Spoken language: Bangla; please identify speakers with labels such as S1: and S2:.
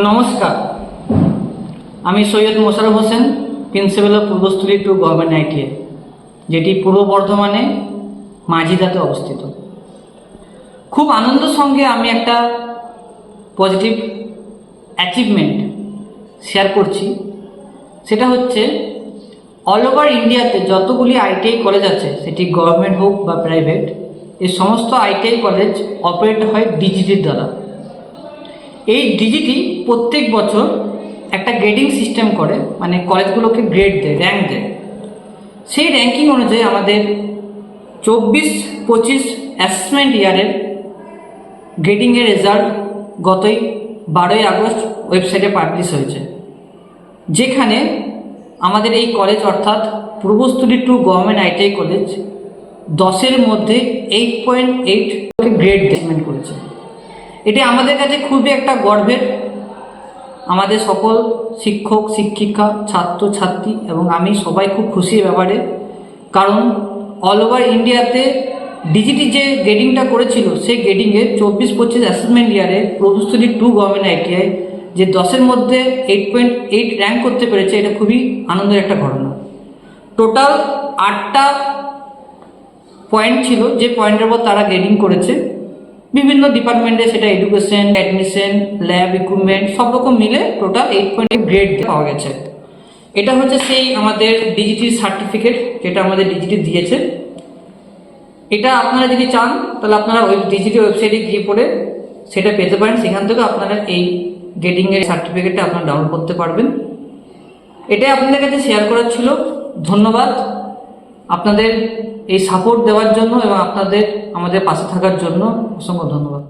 S1: নমস্কার। আমি Syed Mosharraf Hossain, principal of Purbasthali two government ITI, যেটি পূর্ব বর্ধমানে মাঝিদাতে অবস্থিত। খুব আনন্দের সঙ্গে আমি একটা পজিটিভ অ্যাচিভমেন্ট শেয়ার করছি। সেটা হচ্ছে অল ওভার ইন্ডিয়াতে যতগুলি আইটিআই কলেজ আছে, সেটি গভর্নমেন্ট হোক বা প্রাইভেট এই সমস্ত আইটিআই কলেজ অপারেট হয় ডিজিটির দ্বারা। এই ডিজিটি প্রত্যেক বছর একটা গ্রেডিং সিস্টেম করে মানে কলেজগুলোকে গ্রেড দেয় র্যাঙ্ক দেয়। সেই র্যাঙ্কিং অনুযায়ী আমাদের চব্বিশ, পঁচিশ অ্যাসেসমেন্ট ইয়ারের গ্রেডিংয়ের রেজাল্ট গতই বারোই আগস্ট ওয়েবসাইটে পাবলিশ হয়েছে। যেখানে আমাদের এই কলেজ অর্থাৎ Purbasthali two government ITI college দশের মধ্যে এইট পয়েন্ট এইট গ্রেড ডেসমেন্ট করেছে। এটি আমাদের কাছে খুবই একটা গর্বের, আমাদের সকল শিক্ষক, শিক্ষিকা ছাত্র ছাত্রী এবং আমি সবাই খুব খুশি ব্যাপারে। কারণ অল ওভার ইন্ডিয়াতে ডিজিটি যে গ্রেডিংটা করেছিল, সেই গ্রেডিংয়ে চব্বিশ পঁচিশ অ্যাসেসমেন্ট ইয়ারে প্রভুস্থলী টু গভর্নমেন্ট আইটিআই যে দশের মধ্যে এইট পয়েন্ট এইট র্যাঙ্ক করতে পেরেছে, এটা খুবই আনন্দের একটা ঘটনা। টোটাল আটটা পয়েন্ট ছিল, যে পয়েন্টের উপর তারা গ্রেডিং করেছে। বিভিন্ন ডিপার্টমেন্টে সেটা এডুকেশন অ্যাডমিশন ল্যাব ইকুইপমেন্ট সব রকম মিলে টোটাল এইট পয়েন্ট গ্রেড পাওয়া গেছে। এটা হচ্ছে সেই আমাদের ডিজিটি সার্টিফিকেট যেটা আমাদের ডিজিটি দিয়েছে। এটা আপনারা যদি চান, তাহলে আপনারা ওই ডিজিটি ওয়েবসাইটে গিয়ে পড়ে সেটা পেতে পারেন। সেখান থেকে আপনারা এই গ্রেডিংয়ের সার্টিফিকেটটা আপনারা ডাউনলোড করতে পারবেন। এটাই আপনাদের কাছে শেয়ার করার ছিল। ধন্যবাদ। আপনাদের এই সাপোর্ট দেওয়ার জন্য এবং আপনাদের আমাদের পাশে থাকার জন্য অসংখ্য ধন্যবাদ।